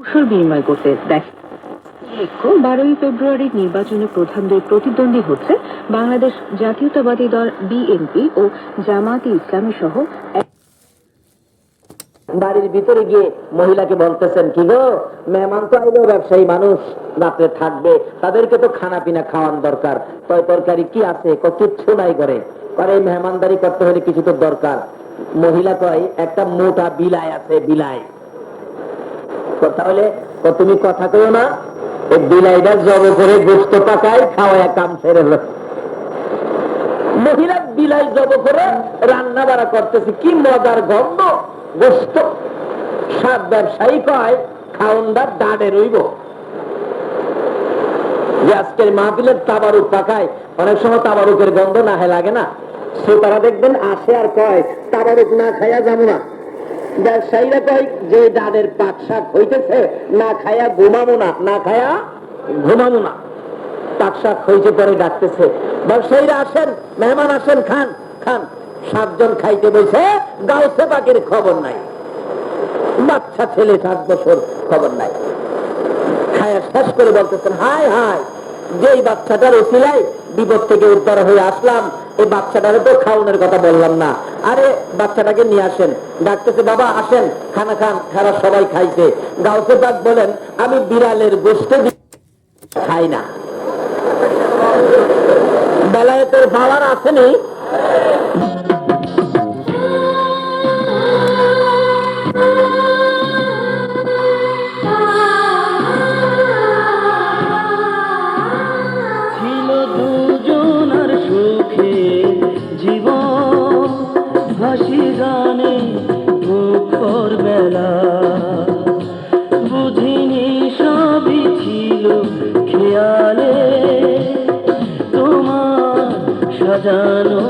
কুশল বিনিময় করতে দেখে। বারোই ফেব্রুয়ারি নির্বাচনে প্রধান দুই প্রতিদ্বন্দ্বী হচ্ছে বাংলাদেশ জাতীয়তাবাদী দল বিএনপি ও জামায়াতে ইসলামী সহ বাড়ির ভিতরে গিয়ে মহিলাকে বলতেছেন, কি গো? মেহমান তো আইলো, ব্যবসায়ী মানুষ। রাত্রে থাকবে। তাদেরকে তো খানা পিনা খাওয়ান দরকার। তয় তরকারি কি আছে? ক কিচ্ছু নাই করে করে এই মেহমানদারি করতে হলে কিছু তো দরকার। মহিলা কয়, একটা মোটা বিলাই আছে বিলাই তো তাহলে তুমি কথা কইও না বিলাইটা জব করে গোস্ত পাকায় কাম সেরে মহিলা বিলাই জব করে রান্না বাড়া করতেছে, কি মজার গন্ধ। গোস্ত সাত ব্যবসায়ী কয় ডাডে রইব। যে আজকের মাহফিলের তাবারুক পাকায়, অনেক সময় তাবারুকের গন্ধ না হয়, লাগে না। সে তারা দেখবেন আসে আর কয় তাবারুক না খাইয়া যাব না। ব্যবসায়ীরা কয় যে ডানের শাক হইতেছে, না খায়া ঘুমাবো না না খায়া ঘুমাবো না। শাক পরে ডাকতেছে, ব্যবসায়ীরা আসেন, মেহমান আসেন, খান খান। সাতজন খাইতে বসে গাউসে পাখির খবর নাই। বাচ্চা ছেলে সাত বছর খবর নাই। খায়া শেষ করে বলতেছেন হাই হাই যেই বাচ্চাটার ওসিলাই বিপদ থেকে উদ্ধার হয়ে আসলাম এই বাচ্চাটারে তো খাওয়ানোর কথা বললাম না। আরে, বাচ্চাটাকে নিয়ে আসেন। ডাকতেছে, বাবা, আসেন। খানা খান খারা সবাই খাইছে। গাউসে দাগ বলেন, আমি বিড়ালের গোষ্ঠে খাই না। বেলায় তোর খাওয়ার আসেনি। ছিল খেয়ালে তোমার সাজানো